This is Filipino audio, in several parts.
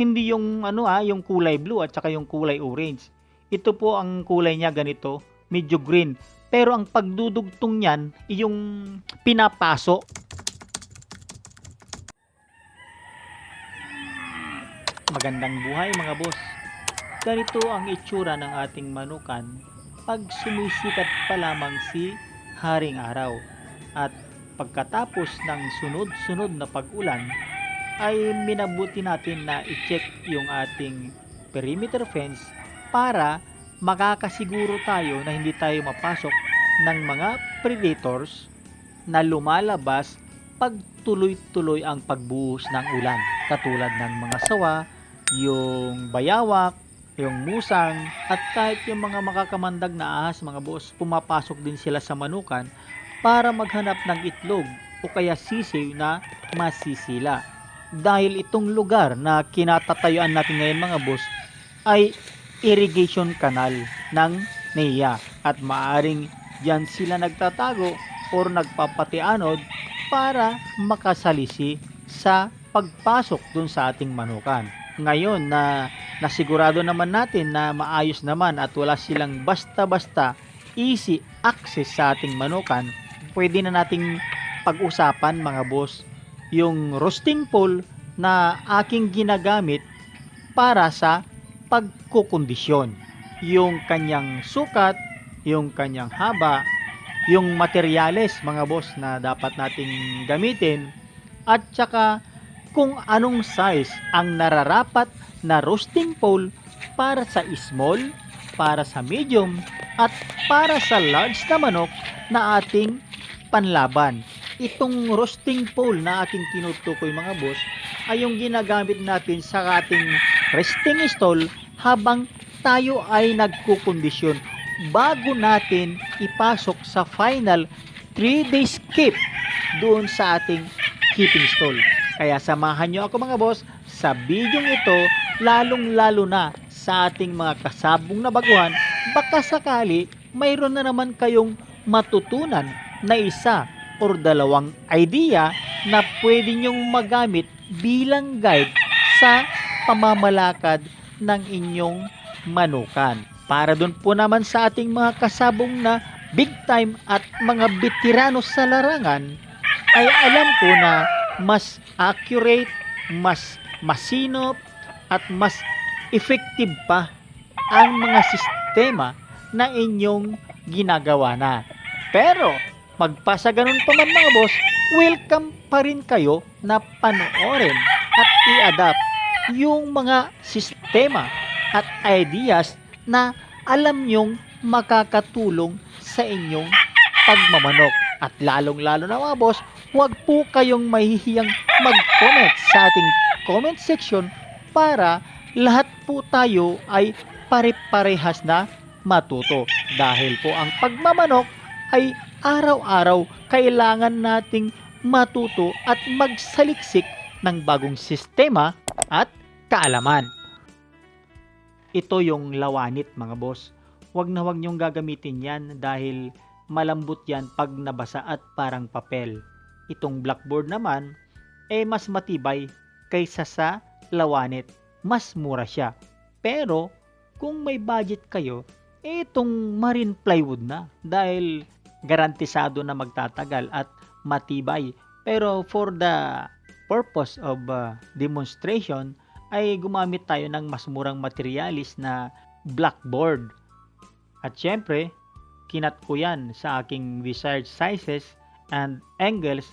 Hindi yung ano ah, yung kulay blue at saka yung kulay orange. Ito po ang kulay niya ganito, medyo green. Pero ang pagdudugtong niyan, yung pinapaso. Magandang buhay mga boss. Ganito ang itsura ng ating manukan pag sumisikat pa lamang si Haring Araw. At pagkatapos ng sunod-sunod na pag-ulan, ay minabuti natin na i-check yung ating perimeter fence para makakasiguro tayo na hindi tayo mapasok ng mga predators na lumalabas pag tuloy-tuloy ang pagbuhos ng ulan. Katulad ng mga sawa, yung bayawak, yung musang at kahit yung mga makakamandag na ahas mga boss pumapasok din sila sa manukan para maghanap ng itlog o kaya sisiw na masisila dahil itong lugar na kinatatayuan natin ngayon mga boss ay irrigation canal ng NEA at maaring diyan sila nagtatago or nagpapatianod para makasalisi sa pagpasok dun sa ating manukan. Ngayon na nasigurado naman natin na maayos naman at wala silang basta-basta easy access sa ating manukan, pwede na nating pag-usapan mga boss yung roasting pole na aking ginagamit para sa pagkukondisyon. Yung kanyang sukat, yung kanyang haba, yung materyales mga boss na dapat nating gamitin at saka kung anong size ang nararapat na roasting pole para sa small, para sa medium at para sa large na manok na ating panlaban. Itong roasting pole na aking tinutukoy mga boss ay yung ginagamit natin sa ating resting stall habang tayo ay nagkukondisyon bago natin ipasok sa final 3 day skip doon sa ating keeping stall. Kaya samahan nyo ako mga boss sa bidyong ito lalong lalo na sa ating mga kasabong na baguhan baka sakali mayroon na naman kayong matutunan na isa or dalawang idea na pwede nyong magamit bilang guide sa pamamalakad ng inyong manukan. Para doon po naman sa ating mga kasabong na big time at mga veterano sa larangan, ay alam ko na mas accurate, mas masinop, at mas effective pa ang mga sistema na inyong ginagawa na. Pero, magpasa ganun pa man mga boss, welcome pa rin kayo na panoorin at i-adapt yung mga sistema at ideas na alam nyong makakatulong sa inyong pagmamanok. At lalong-lalo na mga boss, huwag po kayong mahihiyang mag-comment sa ating comment section para lahat po tayo ay pare-parehas na matuto. Dahil po ang pagmamanok ay araw-araw kailangan nating matuto at magsaliksik ng bagong sistema at kaalaman. Ito yung lawanit mga boss. Huwag na huwag niyong gagamitin yan dahil malambot yan pag nabasa at parang papel. Itong blackboard naman, eh mas matibay kaysa sa lawanit. Mas mura siya. Pero, kung may budget kayo, eh itong marine plywood na dahil garantisado na magtatagal at matibay. Pero for the purpose of uh, demonstration, ay gumamit tayo ng mas murang materialis na blackboard. At syempre, kinat ko yan sa aking desired sizes and angles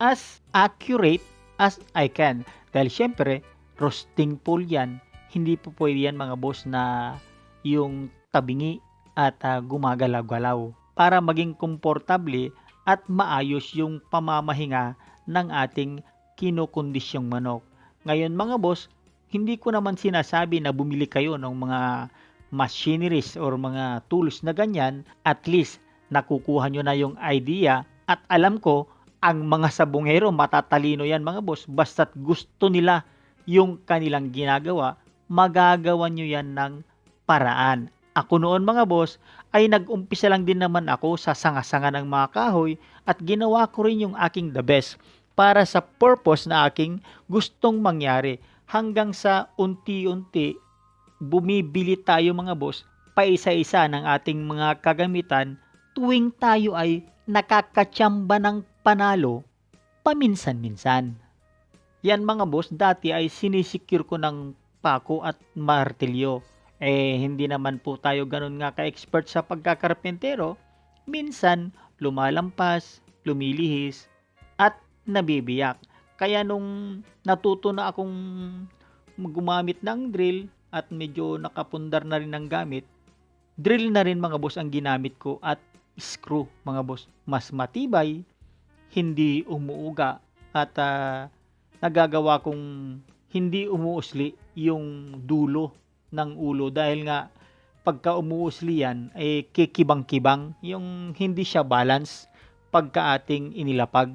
as accurate as I can. Dahil syempre, roasting pool yan. Hindi po pwede yan mga boss na yung tabingi at uh, gumagalaw-galaw para maging komportable at maayos yung pamamahinga ng ating kinukondisyong manok. Ngayon mga boss, hindi ko naman sinasabi na bumili kayo ng mga machineries or mga tools na ganyan, at least nakukuha nyo na yung idea at alam ko ang mga sabungero matatalino yan mga boss. Basta't gusto nila yung kanilang ginagawa magagawa nyo yan ng paraan ako noon mga boss ay nag-umpisa lang din naman ako sa sanga-sanga ng mga kahoy at ginawa ko rin yung aking the best para sa purpose na aking gustong mangyari hanggang sa unti-unti bumibili tayo mga boss paisa-isa ng ating mga kagamitan tuwing tayo ay nakakatsamba ng panalo paminsan-minsan. Yan mga boss, dati ay sinisecure ko ng pako at martilyo. Eh, hindi naman po tayo ganun nga ka-expert sa pagkakarpentero. Minsan, lumalampas, lumilihis, at nabibiyak. Kaya nung natuto na akong gumamit ng drill at medyo nakapundar na rin ang gamit, drill na rin mga boss ang ginamit ko at screw mga boss. Mas matibay, hindi umuuga at ah, nagagawa kong hindi umuusli yung dulo ng ulo dahil nga pagka umuusli yan ay kikibang-kibang yung hindi siya balance pagka ating inilapag.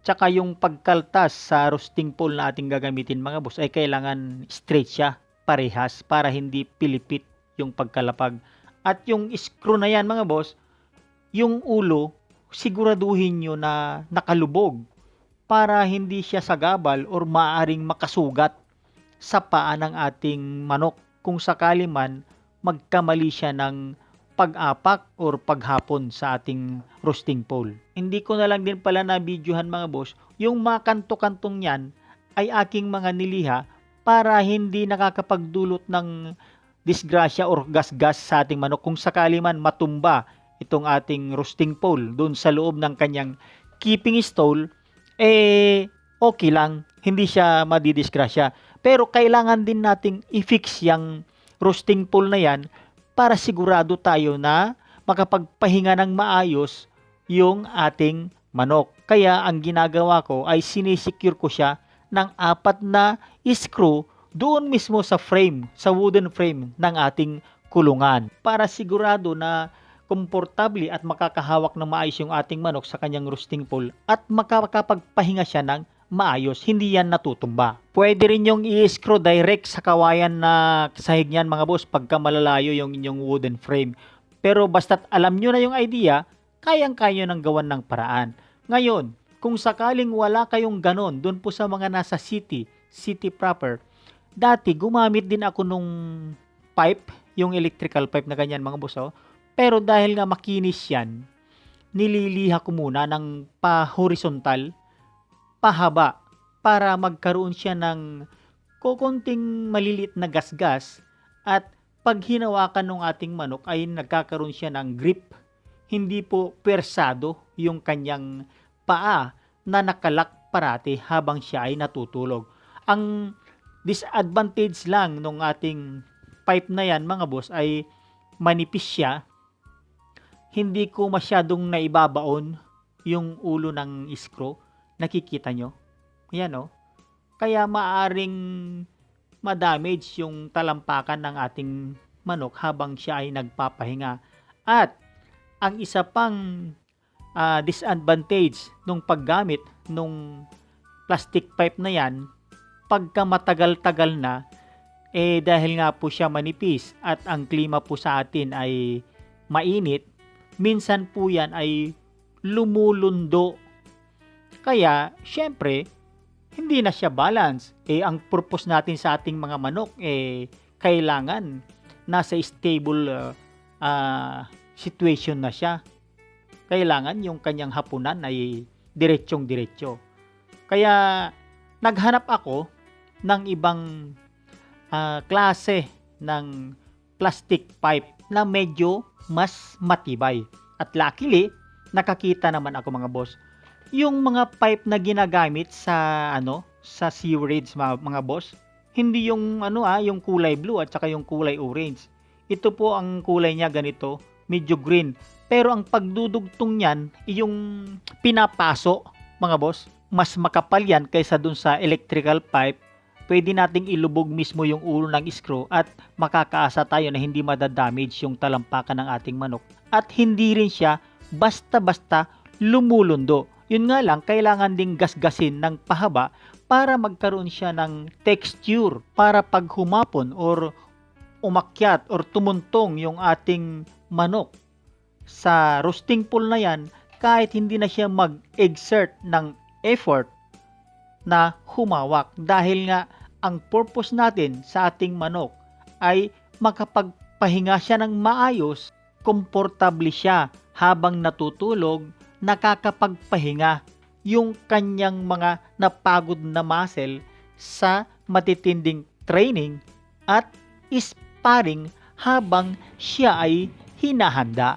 Tsaka yung pagkaltas sa roasting pole na ating gagamitin mga boss ay kailangan straight siya parehas para hindi pilipit yung pagkalapag. At yung screw na yan mga boss, yung ulo siguraduhin nyo na nakalubog para hindi siya sagabal or maaring makasugat sa paa ng ating manok kung sakali man magkamali siya ng pag-apak or paghapon sa ating roasting pole. Hindi ko na lang din pala na videohan mga boss, yung mga kanto-kantong yan ay aking mga niliha para hindi nakakapagdulot ng disgrasya or gasgas sa ating manok kung sakali man matumba itong ating roasting pole doon sa loob ng kanyang keeping stall eh okay lang, hindi siya madidisgrasya. Pero kailangan din nating i-fix yung roasting pole na yan para sigurado tayo na makapagpahinga ng maayos yung ating manok. Kaya ang ginagawa ko ay sinisecure ko siya ng apat na screw doon mismo sa frame, sa wooden frame ng ating kulungan para sigurado na komportable at makakahawak ng maayos yung ating manok sa kanyang roasting pole at makakapagpahinga siya ng maayos, hindi yan natutumba. Pwede rin yung i-screw direct sa kawayan na sahig niyan mga boss pagka malalayo yung inyong wooden frame. Pero basta't alam nyo na yung idea, kayang-kaya ng gawan ng paraan. Ngayon, kung sakaling wala kayong ganon doon po sa mga nasa city, city proper, dati gumamit din ako nung pipe, yung electrical pipe na ganyan mga boss oh. Pero dahil nga makinis yan, nililiha ko muna ng pa-horizontal, pahaba, para magkaroon siya ng kukunting malilit na gasgas at pag hinawakan ng ating manok ay nagkakaroon siya ng grip. Hindi po persado yung kanyang paa na nakalak parati habang siya ay natutulog. Ang disadvantage lang ng ating pipe na yan mga boss ay manipis siya hindi ko masyadong naibabaon yung ulo ng screw. Nakikita nyo? Yan o. Kaya maaring madamage yung talampakan ng ating manok habang siya ay nagpapahinga. At ang isa pang ah, disadvantage nung paggamit nung plastic pipe na yan, pagka matagal-tagal na, eh dahil nga po siya manipis at ang klima po sa atin ay mainit, minsan po yan ay lumulundo. Kaya, syempre, hindi na siya balance. Eh, ang purpose natin sa ating mga manok, eh, kailangan nasa stable uh, uh, situation na siya. Kailangan yung kanyang hapunan ay diretsyong diretsyo. Kaya, naghanap ako ng ibang uh, klase ng plastic pipe na medyo mas matibay. At luckily, nakakita naman ako mga boss. Yung mga pipe na ginagamit sa ano, sa sewerage mga, mga boss, hindi yung ano ah, yung kulay blue at saka yung kulay orange. Ito po ang kulay niya ganito, medyo green. Pero ang pagdudugtong niyan, yung pinapaso mga boss, mas makapal yan kaysa dun sa electrical pipe pwede nating ilubog mismo yung ulo ng screw at makakaasa tayo na hindi madadamage yung talampakan ng ating manok at hindi rin siya basta-basta lumulundo. Yun nga lang, kailangan ding gasgasin ng pahaba para magkaroon siya ng texture para pag humapon or umakyat or tumuntong yung ating manok. Sa roasting pool na yan kahit hindi na siya mag-exert ng effort na humawak. Dahil nga ang purpose natin sa ating manok ay makapagpahinga siya ng maayos, komportable siya habang natutulog, nakakapagpahinga yung kanyang mga napagod na muscle sa matitinding training at sparring habang siya ay hinahanda.